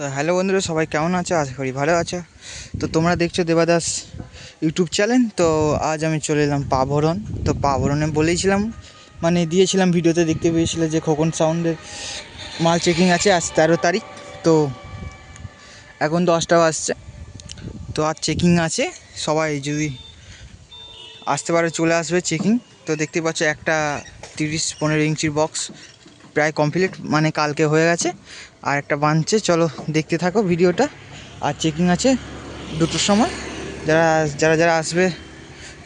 তো হ্যালো বন্ধুরা, সবাই কেমন আছো? আশা করি ভালো আছো। তো তোমরা দেখছ দেবাদাস ইউটিউব চ্যানেল। তো আজ আমি চলে এলাম পাভরণ। তো পাভরণে বলেইছিলাম মানে দিয়েছিলাম ভিডিওতে, দেখতে পেয়েছিলে যে খোকন সাউন্ডের মাল চেকিং আছে আজ তেরো তারিখ। তো এখন দশটা বাজছে। তো আজ চেকিং আছে, সবাই যদি আসতে পারে চলে আসবে চেকিং। তো দেখতে পাচ্ছ একটা তিরিশ পনেরো ইঞ্চির বক্স। প্রায় কমপ্লিট মানে কালকে হয়ে গেছে। আর একটা বানছে, চলো দেখতে থাকো ভিডিওটা। আর চেকিং আছে দুটোর সময়। যারা যারা যারা আসবে,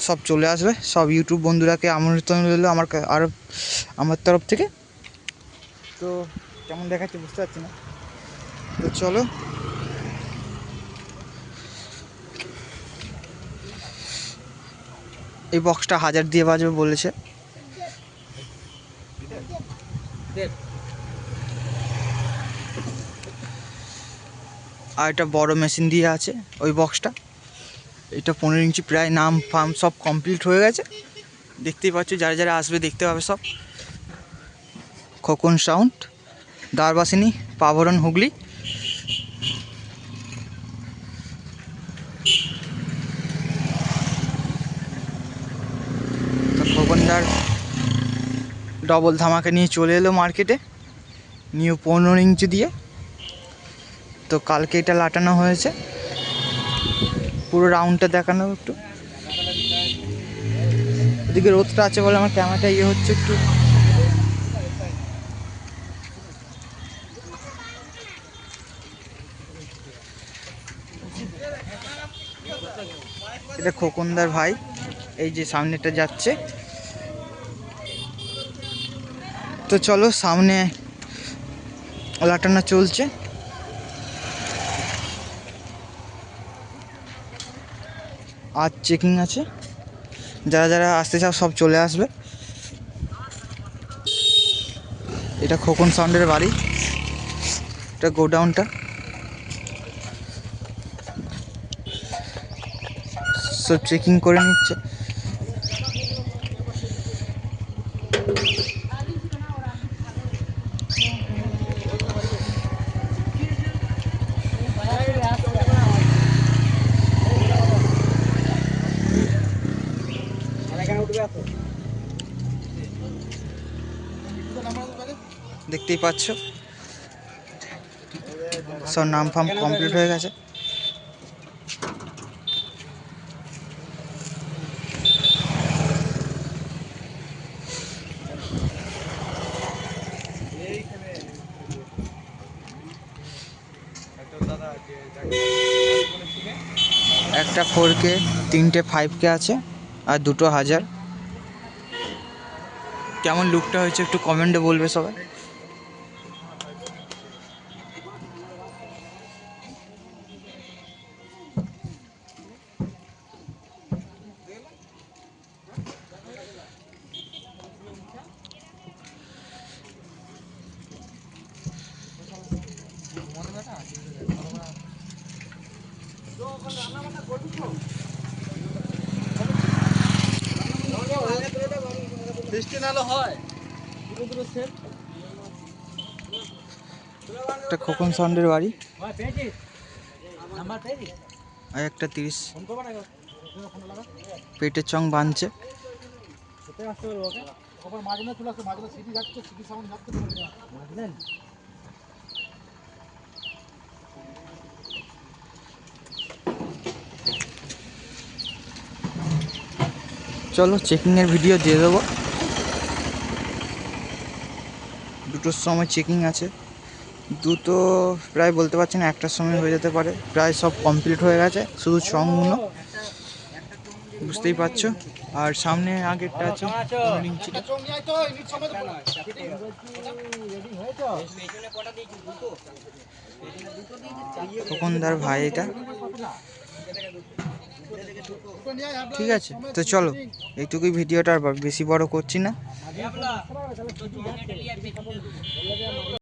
সব চলে আসবে। সব ইউটিউব বন্ধুরাকে আমন্ত্রণ রইল আমার আরও আমার তরফ থেকে। তো কেমন দেখাচ্ছে বুঝতে পারছি না। তো চলো। এই বক্সটা হাজার দিয়ে বাজবে বলেছে। আর একটা বড় মেশিন দিয়ে আছে, ওই বক্সটা এটা পনেরো ইঞ্চি প্রায় নাম, ফার্ম সব কমপ্লিট হয়ে গেছে। দেখতেই পাচ্ছ, যারা যারা আসবে দেখতে পাবে সব। খোকন সাউন্ড, দারবাসিনী, পাভরণ হুগলি। খোকনদার ডবল ধামাকে নিয়ে চলে এলো মার্কেটে নিউ পনেরো ইঞ্চি দিয়ে। তো কালকে এটা লাটানো হয়েছে। পুরো রাউন্ডটা দেখানো একটু। ওদিকে রোদটা আছে বলে আমার ক্যামেরাটা ইয়ে হচ্ছে একটু। এটা খোকনদার ভাই, এই যে সামনেটা যাচ্ছে। তো চলো, সামনে লাটানো চলছে। আর চেকিং আছে। যারা যারা আসতে চাও, সব চলে আসবে। এটা খোকন সাউন্ডের বাড়ি। এটা গোডাউনটা। সব চেকিং করে নিচ্ছে। দেখতেই পাচ্ছ। সব নাম ফাম কমপ্লিট হয়ে গেছে। একটা ফোর কে তিনটে ফাইভ কে আছে, আর দুটো হাজার। কেমন লুকটা হয়েছে একটু কমেন্টে বলবে সবাই। একটা খোকন সাউন্ডের বাড়ি। হয় আর একটা তিরিশ। পেটের চং বাঁধছে। মাঝে চলে আসছে মাঝে সিটি যাচ্ছে সিটি সাউন্ড যাচ্ছে চলো চেকিংয়ের ভিডিও দিয়ে দেবো। দুটোর সময় চেকিং আছে। দুটো প্রায় বলতে পারছি না, একটার সময় হয়ে যেতে পারে। প্রায় সব কমপ্লিট হয়ে গেছে, শুধু চংগুলো বুঝতেই পারছ? আর সামনে আগেরটা আছে খোকনদার ভাই এটা। ঠিক আছে তো চলো এইটুকুই ভিডিওটা আর বেশি বড় করছি না।